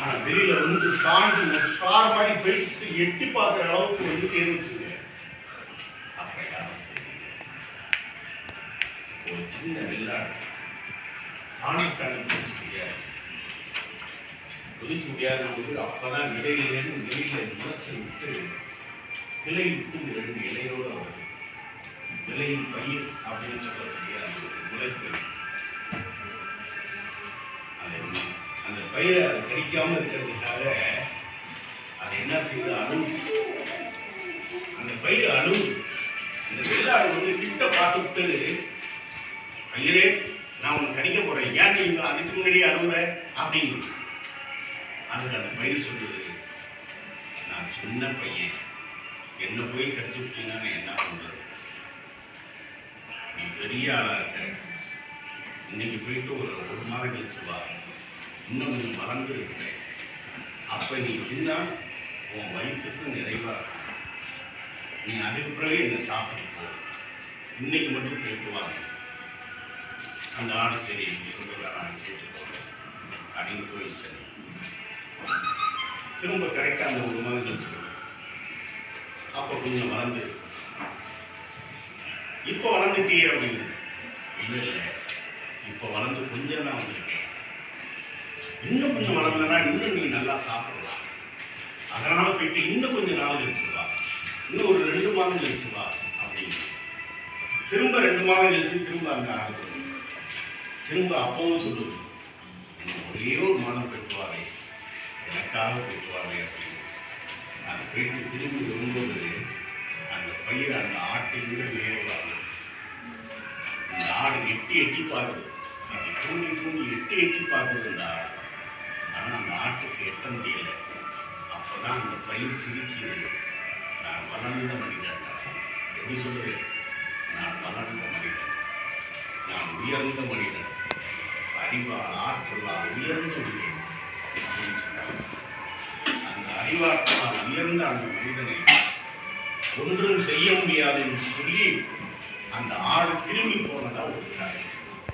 ஆனா வெளியில வந்து தாண்டி ஒரு ஸ்டார் மாதிரி போயிட்டு எட்டி பார்க்குற அளவுக்கு வந்து தேர்வுச்சுங்க அப்ப ஒரு சின்ன வெள்ளாடு. தாண்டி தாண்டி முடியாத போது அப்பதான் இடையிலேருந்து வெளியில முளைச்சி விட்டு கிளை விட்டு இரண்டு இலையோடு வருது. விலையின் பயிர் அப்படின்னு சொல்லக்கூடிய அந்த உழைப்பு பயிர் அது கிடைக்காம இருக்கிறதுக்காக அது என்ன செய்யுது? அழுவு அந்த பயிர் அழுவு இந்த வெள்ளாடு வந்து கிட்ட பார்த்துட்டு பயிரே நான் உனக்கு கடிக்க போறேன். ஏன் நீங்க அதுக்கு முன்னாடியே அழுவுற? அப்படிங்கிறது அதுக்கு அந்த பயிர் சொல்லுது. நான் சின்ன பையன். என்ன போய் கடிச்சு விட்டீங்கன்னா என்ன பண்றது? நீ பெரிய ஆளா இருக்க. இன்னைக்கு போயிட்டு ஒரு ஒரு மாதம் கழிச்சு வா. இன்னும் கொஞ்சம் மறந்து அப்போ அப்ப நீ தின்னால் உன் வயிற்றுக்கு நிறைவா இருக்கும். நீ அதுக்கு பிறகு என்ன சாப்பிட்டு போ. இன்னைக்கு மட்டும் கேட்டுவாங்க அந்த ஆடு சரி நீ நான் கேட்டுக்கோங்க. அப்படின்னு போய் சரி. திரும்ப கரெக்டாக அந்த ஒரு மாதம் சொல்லுவேன் அப்போ கொஞ்சம் வளர்ந்து. இப்போ வளர்ந்துட்டியே அப்படின்னு. இல்லை இல்லை. இப்போ வளர்ந்து கொஞ்சம் தான் வந்திருக்கேன். இன்னும் கொஞ்சம் வளர்ந்தனா இன்னும் நீங்கள் நல்லா சாப்பிடலாம். அதனால போயிட்டு இன்னும் கொஞ்சம் நாள் கழிச்சுவா இன்னும் ஒரு ரெண்டு மாதம் கழிச்சுவா அப்படின்னு. திரும்ப ரெண்டு மாதம் கழிச்சு திரும்ப அந்த ஆரம்பிச்சு திரும்ப அப்பவும் சொல்லுது ஒரே ஒரு மாதம் பெற்றுவாரே எனக்காக பெற்றுவாரே அப்படின்னு. அந்த போயிட்டு திரும்பி வரும்போது அந்த பயிர் அந்த ஆட்டை விட வேறுவாங்க இந்த ஆடு எட்டி எட்டி பார்க்குது. அப்படி தூண்டி தூண்டி எட்டி எட்டி பார்க்குது இந்த ஆடு. நான் அந்த பயிர் சிரிக்கிறது. நான் வளர்ந்த மனிதன் எப்படி சொல்றது? நான் வளர்ந்த மனிதன். நான் உயர்ந்த மனிதன். அறிவால் ஆற்றலால் உயர்ந்த மனிதன். அப்படின்னு சொன்னாங்க. அந்த அறிவாற்றலால் உயர்ந்த அந்த மனிதனை ஒன்றும் செய்ய முடியாது என்று சொல்லி அந்த ஆடு திரும்பி போனதா ஒரு காரியம்